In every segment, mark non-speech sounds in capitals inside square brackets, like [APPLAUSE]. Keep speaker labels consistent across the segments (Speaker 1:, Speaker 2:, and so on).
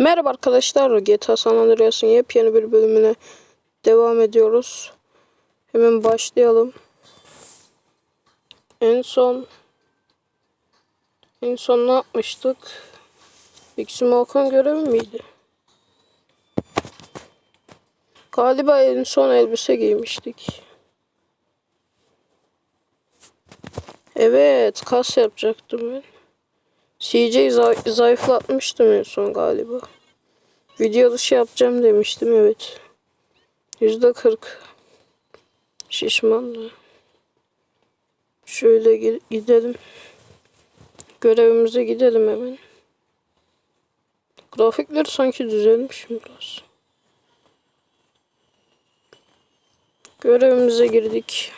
Speaker 1: Merhaba arkadaşlar, GTA San Andreas'ın yepyeni bir bölümüne devam ediyoruz. Hemen başlayalım. En son en son ne yapmıştık? Big Smoke'un görevi miydi? Galiba en son elbise giymiştik. Evet, kas yapacaktım ben. CJ zay- zayıflatmıştım en son galiba. Video dışı yapacağım demiştim evet. Yüzde kırk. Şişmanlı. Şöyle gi- gidelim. Görevimize gidelim hemen. Grafikler sanki düzelmiş biraz. Görevimize girdik.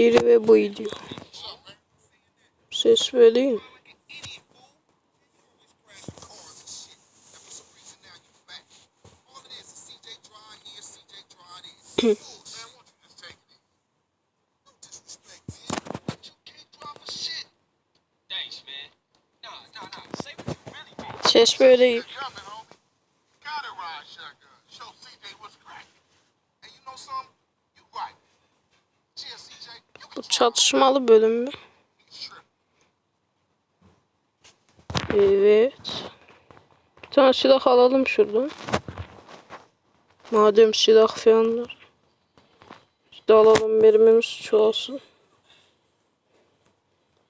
Speaker 2: Up?
Speaker 1: Diri ve buy diyor. Ses vereyim.
Speaker 2: Like an
Speaker 1: çatışmalı bölüm mü? Evet. Bir tane silah alalım şuradan. Madem silah falan var. İşte alalım mermimiz çoğalsın.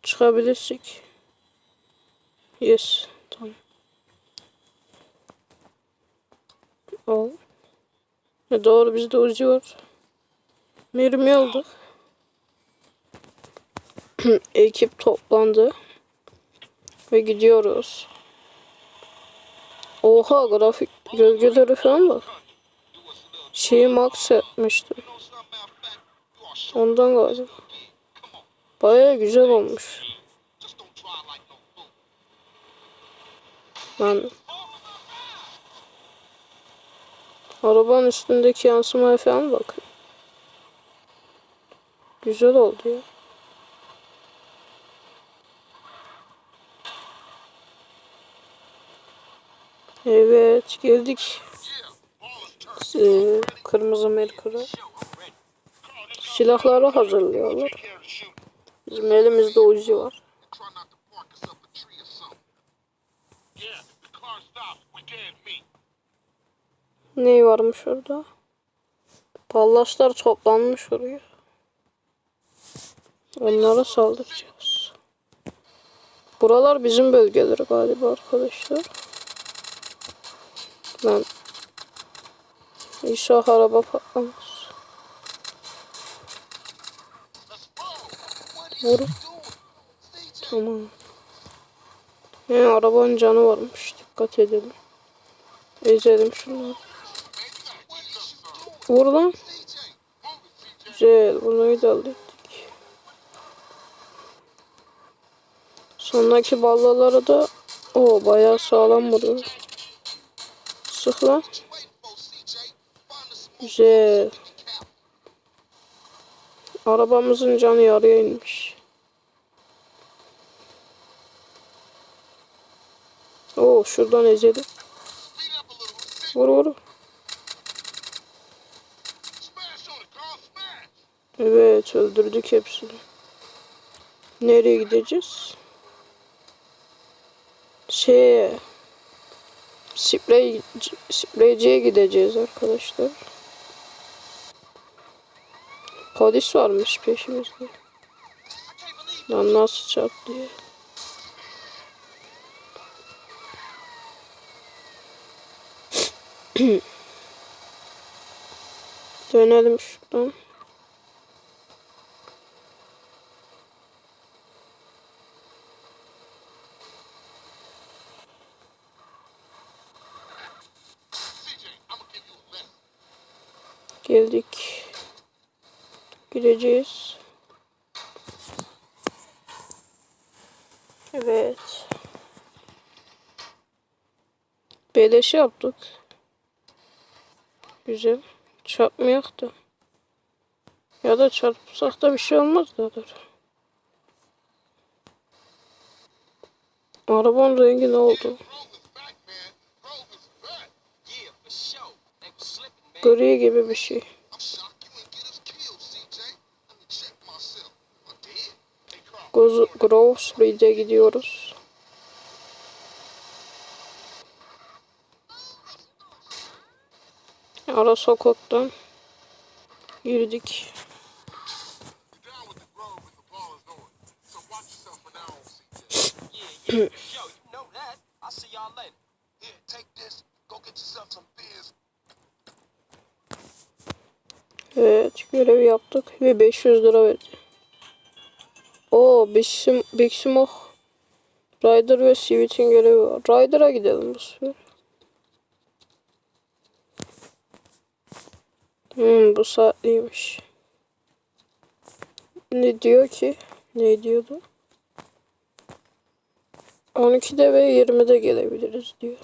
Speaker 1: Çıkabilirsek. Yes. Tamam. Al. E doğru bizde uzi var. Mermi aldık. [CLEARS THROAT] Ekip toplandı. Ve gidiyoruz. Oha grafik gölgeleri falan bak. Şeyi max
Speaker 2: shit.
Speaker 1: Ondan galiba. Baya güzel olmuş. Lan. Arabanın üstündeki yansımaya falan bak. Güzel oldu ya. Evet geldik. Ee, kırmızı Merkür'e. Silahları hazırlıyorlar. Bizim elimizde uzi var. Ne varmış orada? Pallaslar toplanmış oraya. Onlara saldıracağız. Buralar bizim bölgeleri galiba arkadaşlar. Lan. İnşallah araba patlamaz. Vur. Tamam. He, arabanın canı varmış. Dikkat edelim. Ezelim şunları. Vur lan. Güzel. Bunu da hallettik. Sondaki ballaları da o bayağı sağlam vuruyor. Sık lan. Güzel. Arabamızın canı yarıya inmiş. Oo şuradan ezelim. Vur vur. Evet öldürdük hepsini. Nereye gideceğiz? Şey sprey spreyciye gideceğiz arkadaşlar. Polis varmış peşimizde. Lan nasıl çarptı [CLEARS THROAT] ya? Dönelim şuradan. Geldik. Gireceğiz. Evet. Beleş yaptık. Güzel. Çarpmıyor da. Ya da çarpsak da bir şey olmaz da. Dur. Arabanın rengi ne oldu? Gri gibi bir şey.
Speaker 2: This. Go get yourself some beers.
Speaker 1: Evet görev yaptık ve 500 lira verdi. Sim Big Smoke Ryder ve Sweet'in görevi var. Ryder'a gidelim bu sefer. Hmm, bu saatliymiş. Ne diyor ki? Ne diyordu? 12'de ve 20'de gelebiliriz diyor.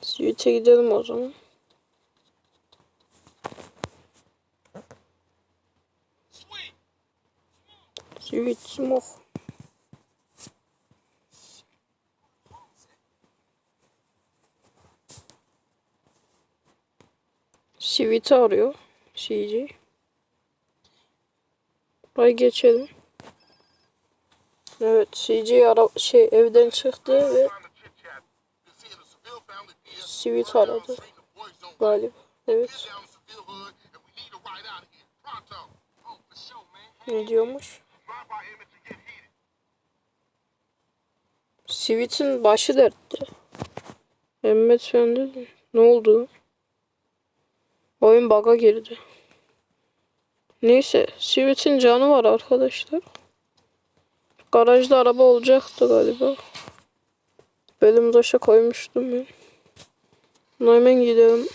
Speaker 1: Sweet'e gidelim o zaman.
Speaker 2: Sweet.
Speaker 1: Sweet Smoke. Sweet'i arıyor. CJ. Buraya geçelim. Evet CJ ara şey evden çıktı ve. Sweet aradı galiba. Evet.
Speaker 2: Get down
Speaker 1: Sweet'in başı dertte. Mehmet sen de ne oldu? Oyun bug'a girdi. Neyse, Sweet'in canı var arkadaşlar. Garajda araba olacaktı galiba. Bölüm taşa koymuştum ben. Buna gidelim.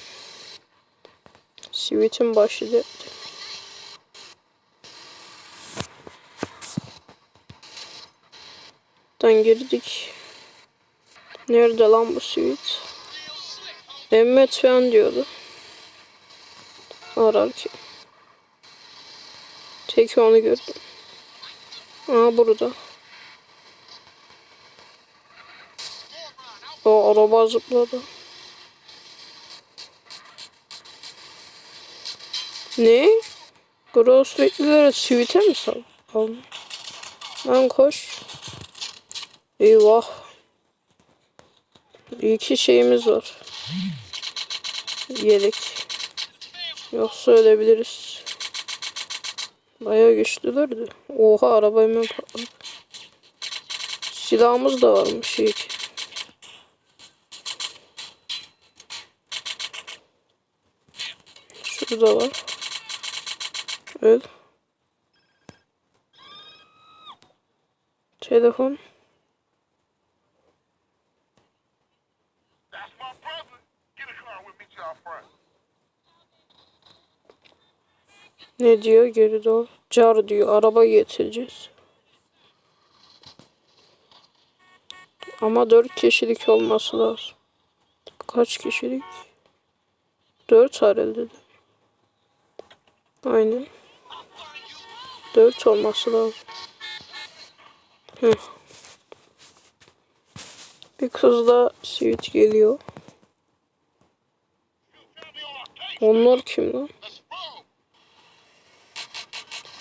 Speaker 1: Sweet'in başı dertte. Dan girdik. Nerede lan bu sweet? Emmet falan diyordu. Ararken. Tek onu gördüm. Aa burada. O araba zıpladı. Ne? Grove Street'lilere sweet'e mi sal? Lan koş. Eyvah. İki şeyimiz var. Yelek. Yoksa ölebiliriz. Bayağı güçlülerdi. Oha araba hemen patladı. Silahımız da varmış iyi. Şurada var. Öl. Telefon. Ne diyor geri doğru? Car diyor. Araba getireceğiz. Ama dört kişilik olması lazım. Kaç kişilik? Dört herhalde de. Aynen. Dört olması lazım. Heh. Bir kız da sweet geliyor. Onlar kim lan?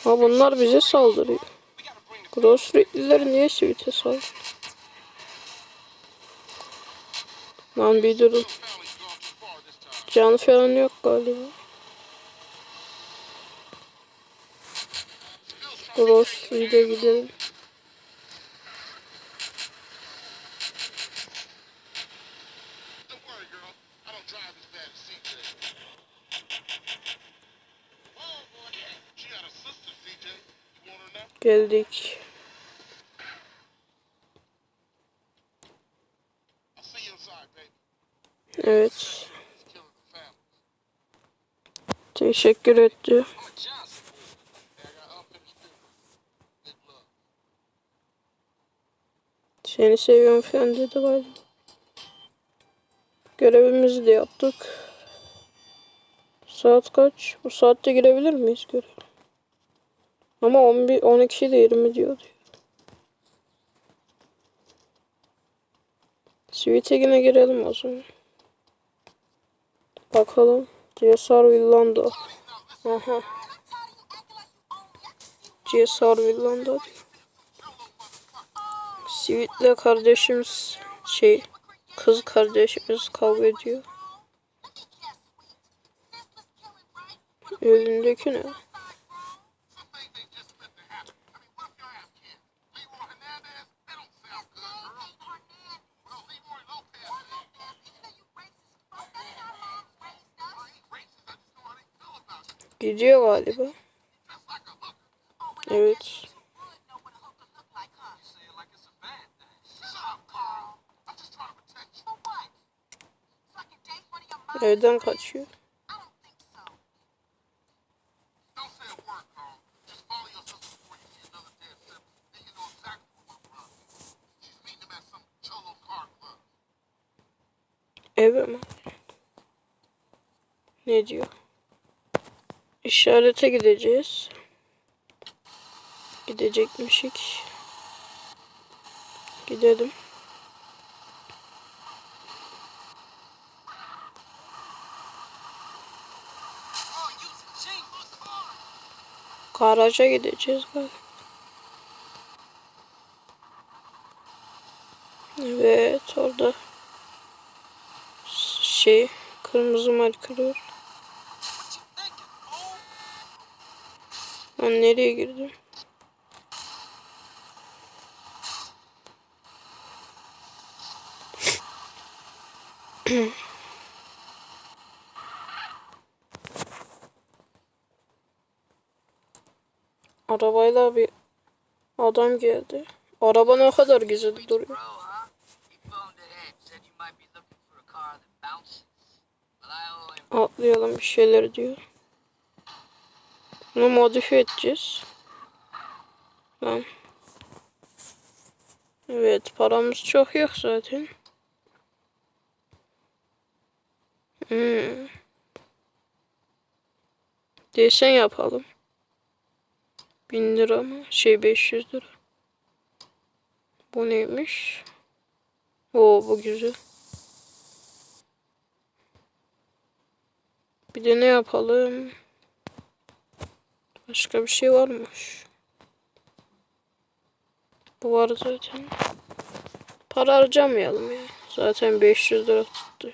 Speaker 1: Ha bunlar bize saldırıyor. Crossfitliler niye sweet'e saldırıyor? Lan bir durun. Can falan yok galiba. Crossfit'e gidelim.
Speaker 2: Unfinished business. Big love.
Speaker 1: Seni seviyorum falan dedi galiba. Görevimizi de yaptık. Saat kaç? Bu saatte girebilir miyiz görev? Ama 11 12 de 20 diyordu. Sweet'e yine girelim o zaman. Bakalım. CSR Villando. Aha. CSR Villando diyor. Sweet'le kardeşimiz şey kız kardeşimiz kavga ediyor. Önündeki ne?
Speaker 2: At some cholo car club.
Speaker 1: Eve mi? Ne diyor? İşarete gideceğiz. Gidecekmişik. Gidelim. Garaja gideceğiz galiba. Evet orada şey kırmızı markırıyor. Ben nereye girdim? [CLEARS THROAT] Arabayla bir adam geldi. Araba ne kadar güzel duruyor. Atlayalım bir şeyler diyor. Bunu modifiye edeceğiz. Lan. Evet paramız çok yok zaten. Hmm. Desen yapalım. 1000 lira mı? Şey 500 lira. Bu neymiş? Oo bu güzel. Bir de ne yapalım? Başka bir şey varmış. Bu var zaten. Para harcamayalım ya. Zaten 500 lira tuttu.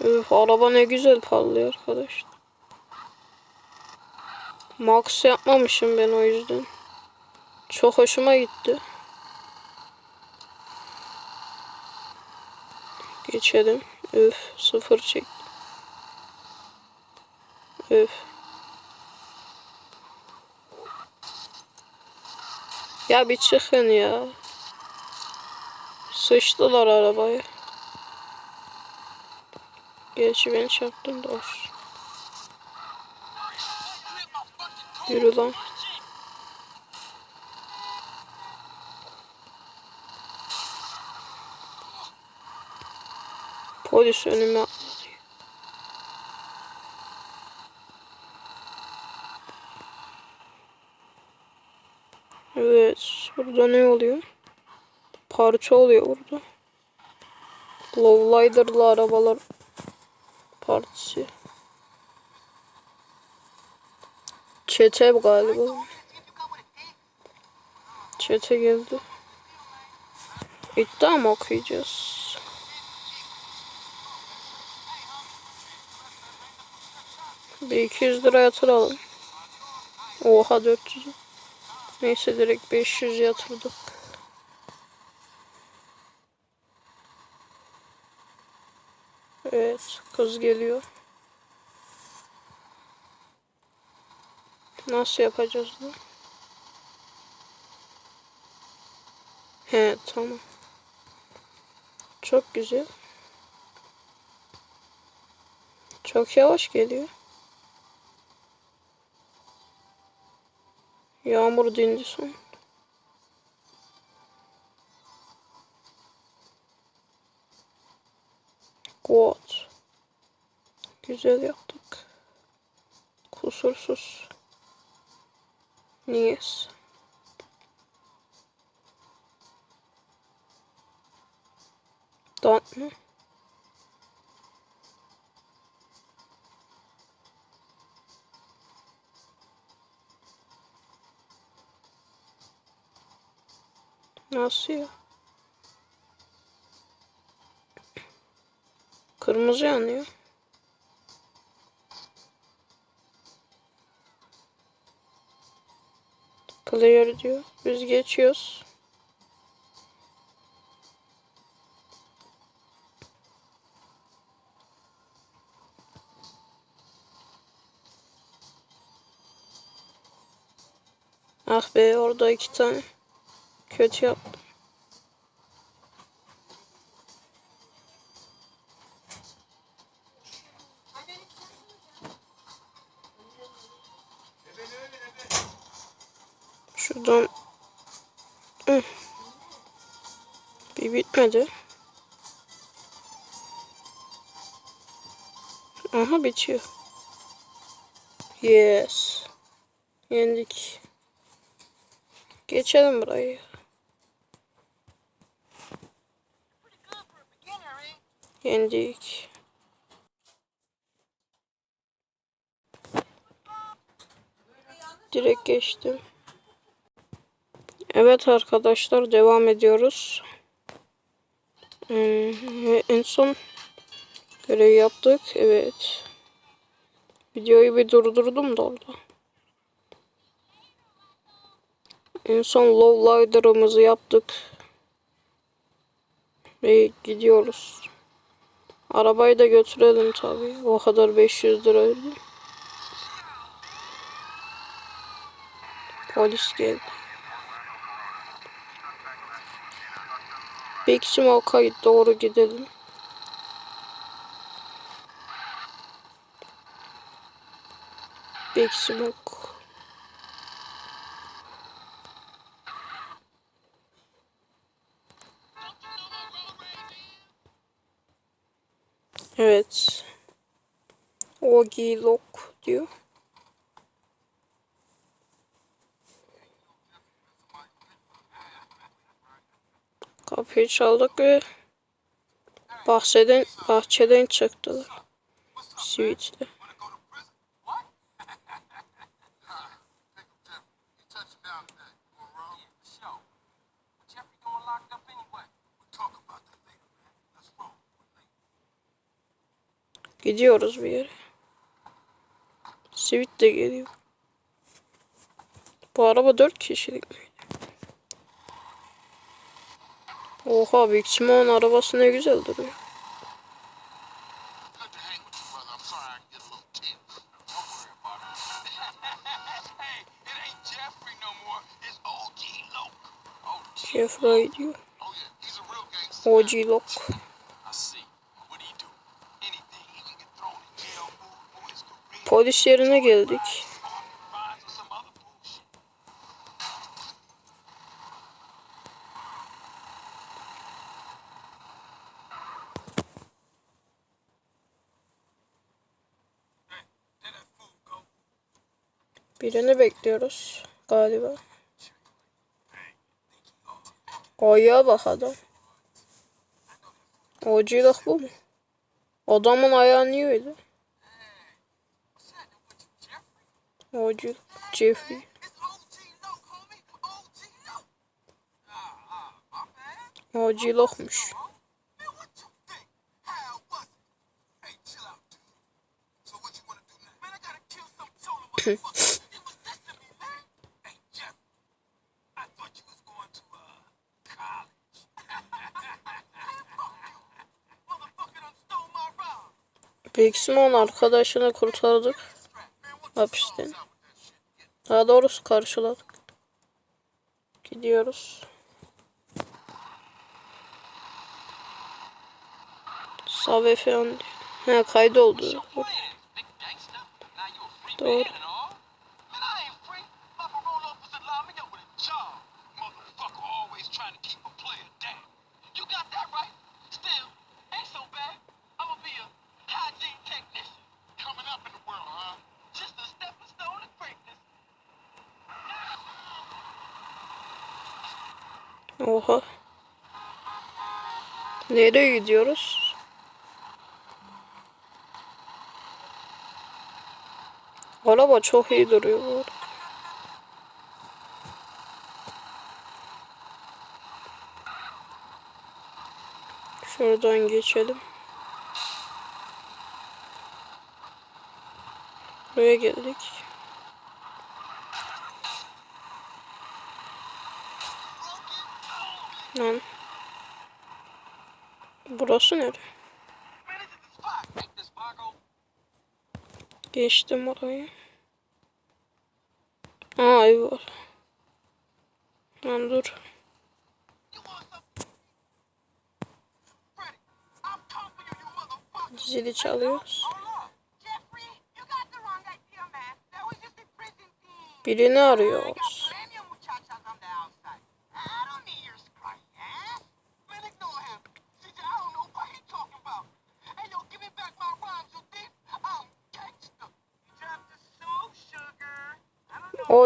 Speaker 1: Üf, araba ne güzel parlıyor arkadaşlar. Max yapmamışım ben o yüzden. Çok hoşuma gitti. Geçelim. Üf sıfır çek. Üf. Ya bir çıkın ya. Sıçtılar arabaya. Gerçi ben çarptım da olsun. Yürü lan. Polis önüme. Evet. Burada ne oluyor? Parça oluyor burada. Lowrider'lı arabalar partisi. Çete galiba. Çete geldi. İddia mı okuyacağız? Bir 200 lira yatıralım. Oha 400. Neyse direkt 500 yatırdık. Evet kız geliyor. Nasıl yapacağız bunu? He tamam. Çok güzel. Çok yavaş geliyor. Yağmur deyince son. God. Güzel yaptık. Kusursuz. Niyes. Don't know. Nasıl ya? Kırmızı yanıyor. Clear diyor. Biz geçiyoruz. Ah be orada iki tane kötü yaptım. Şuradan Hı. bir bitmedi. Aha bitiyor. Yes. Yendik. Geçelim burayı. Yendik. Direkt geçtim. Evet arkadaşlar devam ediyoruz. Ee, en son görev yaptık. Evet. Videoyu bir durdurdum da orada. En son lowlider'ımızı yaptık. Ve gidiyoruz. Arabayı da götürelim tabii. O kadar 500 lira ödüm. Polis geldi. Big Smoke'a doğru gidelim. Big Smoke. Evet. Ogi Lock diyor. Kapıyı çaldık ve bahçeden, bahçeden çıktılar. Sweet'le. Gidiyoruz bir yere. Sweet de geliyor. Bu araba 4 kişilik miydi? Oha Big Smoke'un arabası ne güzel duruyor.
Speaker 2: Good to hang with
Speaker 1: Polis yerine geldik. Birini bekliyoruz galiba. Ayağa bak adam. OG Lock bu mu? Adamın ayağı niye öyle?
Speaker 3: You, Jeffrey? Ride.
Speaker 1: Big Smoke'un arkadaşını kurtardık hapisten. Daha doğrusu karşıladık. Gidiyoruz. Sabe falan. He kaydoldu. Doğru. Oha. Nereye gidiyoruz? Araba çok iyi duruyor. Şuradan geçelim. Buraya geldik. Lan. Burası nere? Geçtim orayı. Aa var. Lan dur.
Speaker 3: You want some? Freddy,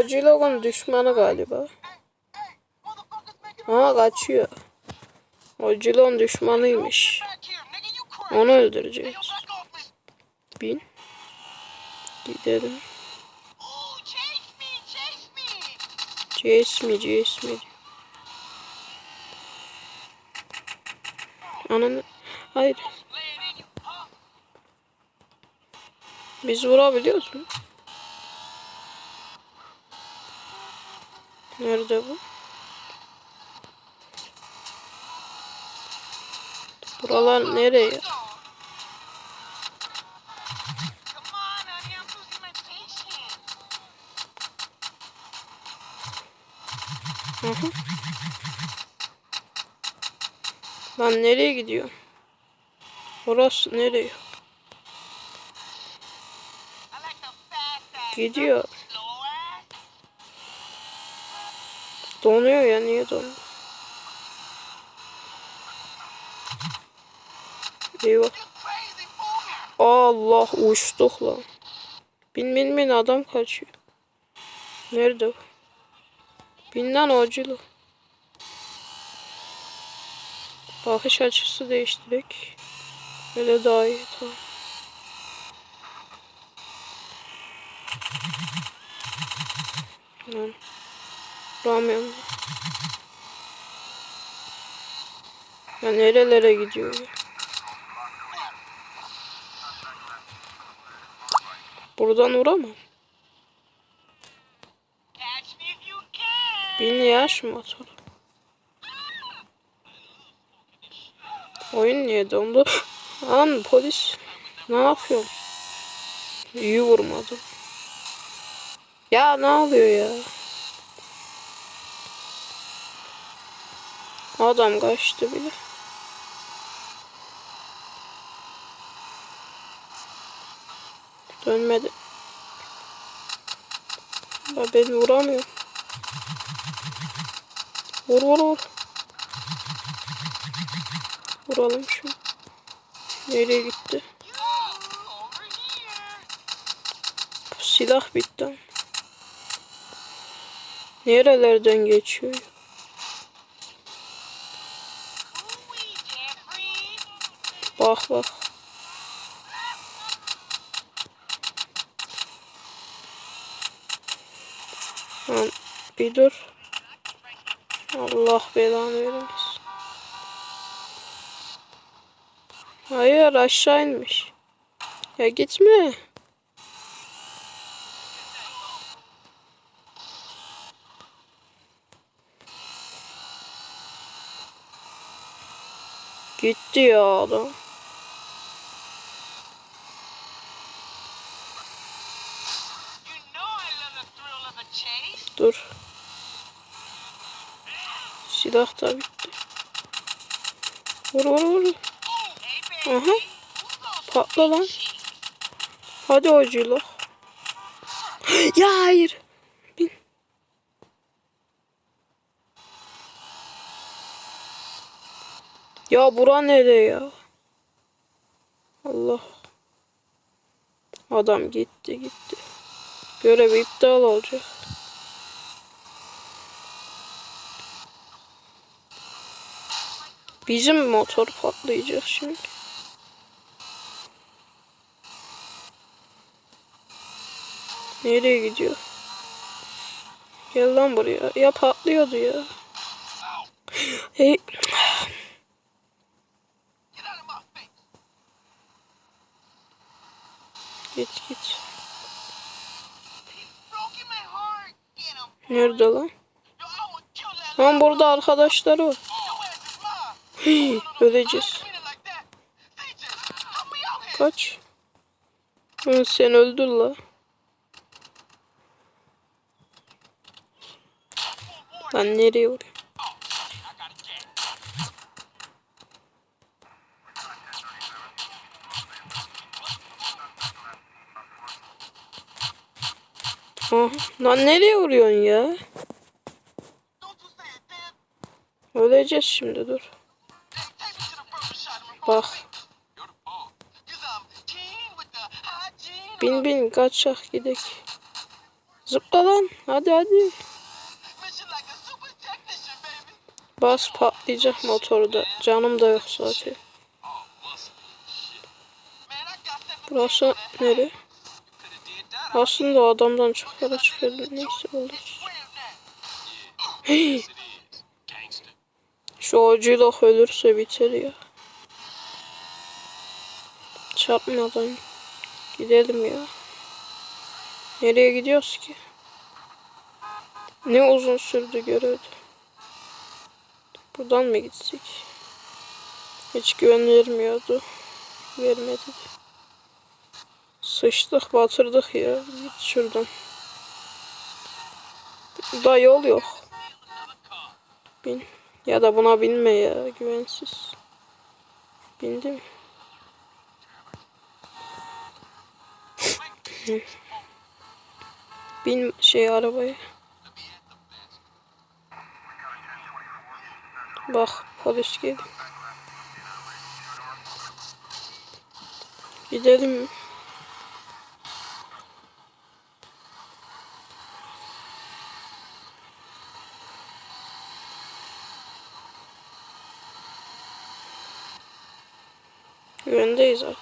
Speaker 3: don't know.
Speaker 1: O Cilogon düşmanı galiba. Aa kaçıyor. O Cilon düşmanıymış. Onu öldüreceğiz. Bin. Gidelim.
Speaker 3: Chase me, chase me.
Speaker 1: Ananı... Hayır. Biz vurabiliyoruz mu? Nerede bu? Buralar nereye?
Speaker 3: My patience.
Speaker 1: Lan nereye gidiyor? Orası nereye? Gidiyor. Donuyor ya niye donuyor? Eyvah. Allah uçtuk lan. Bin bin bin adam kaçıyor. Nerede o? Bin lan acılı. Bakış açısı değiştirek. Öyle daha iyi tamam. Lan. Vuramıyorum. Ya nerelere gidiyor? Buradan uğramam. Bin yaş motor. Oyun niye dondu? Lan polis. Ne yapıyor? İyi vurmadım. Ya ne oluyor ya? Adam kaçtı bile. Dönmedi. Ya beni vuramıyor. Vur vur vur. Vuralım şu. Nereye gitti? Silah bitti. Nerelerden geçiyor?
Speaker 3: Ooh, Jeffrey.
Speaker 1: Bak. Lan bir dur. Allah belanı vermesin. Hayır aşağı inmiş. Ya gitme. Gitti ya adam. Dur. Silah da bitti. Vur vur vur. Aha. Patla lan. Hadi ocuyla. [GASPS] ya hayır. Bin. Ya bura nere ya? Allah. Adam gitti gitti. Görev iptal olacak. Bizim motor patlayacak şimdi. Nereye gidiyor? Gel lan buraya. Ya patlıyordu ya. Hey, git git. Nerede lan? Lan burada arkadaşları var. Hii, öleceğiz. Kaç. Sen öldür la. Lan nereye vuruyor? Aha, lan nereye vuruyorsun ya? Öleceğiz şimdi dur.
Speaker 3: Hygiene.
Speaker 1: Bin bin kaçak gidek. Zıpla lan. Hadi hadi. Bas patlayacak motoru da. Canım da yok zaten. Burası nere? Aslında o adamdan çok para çıkardı. Neyse olur. Hey, şu ocuyla ölürse biter ya. Çarpmadan gidelim ya. Nereye gidiyoruz ki? Ne uzun sürdü görevde. Buradan mı gitsek? Hiç güven vermiyordu. Vermedi de. Sıçtık batırdık ya. Git şuradan. Da yol yok. Bin. Ya da buna binme ya. Güvensiz. Bindim. Bin şey arabaya. Bak polis geldi. Gidelim mi? Güvendeyiz artık.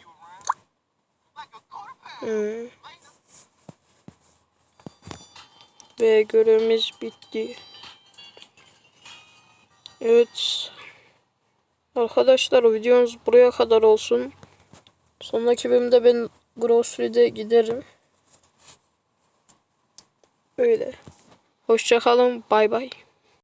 Speaker 3: you around. Like a quarter pound.
Speaker 1: Hmm. Ve görevimiz bitti. Evet. Arkadaşlar videomuz buraya kadar olsun. Sonraki bölümde ben Grocery'de giderim. Öyle. Hoşçakalın. Bay bay.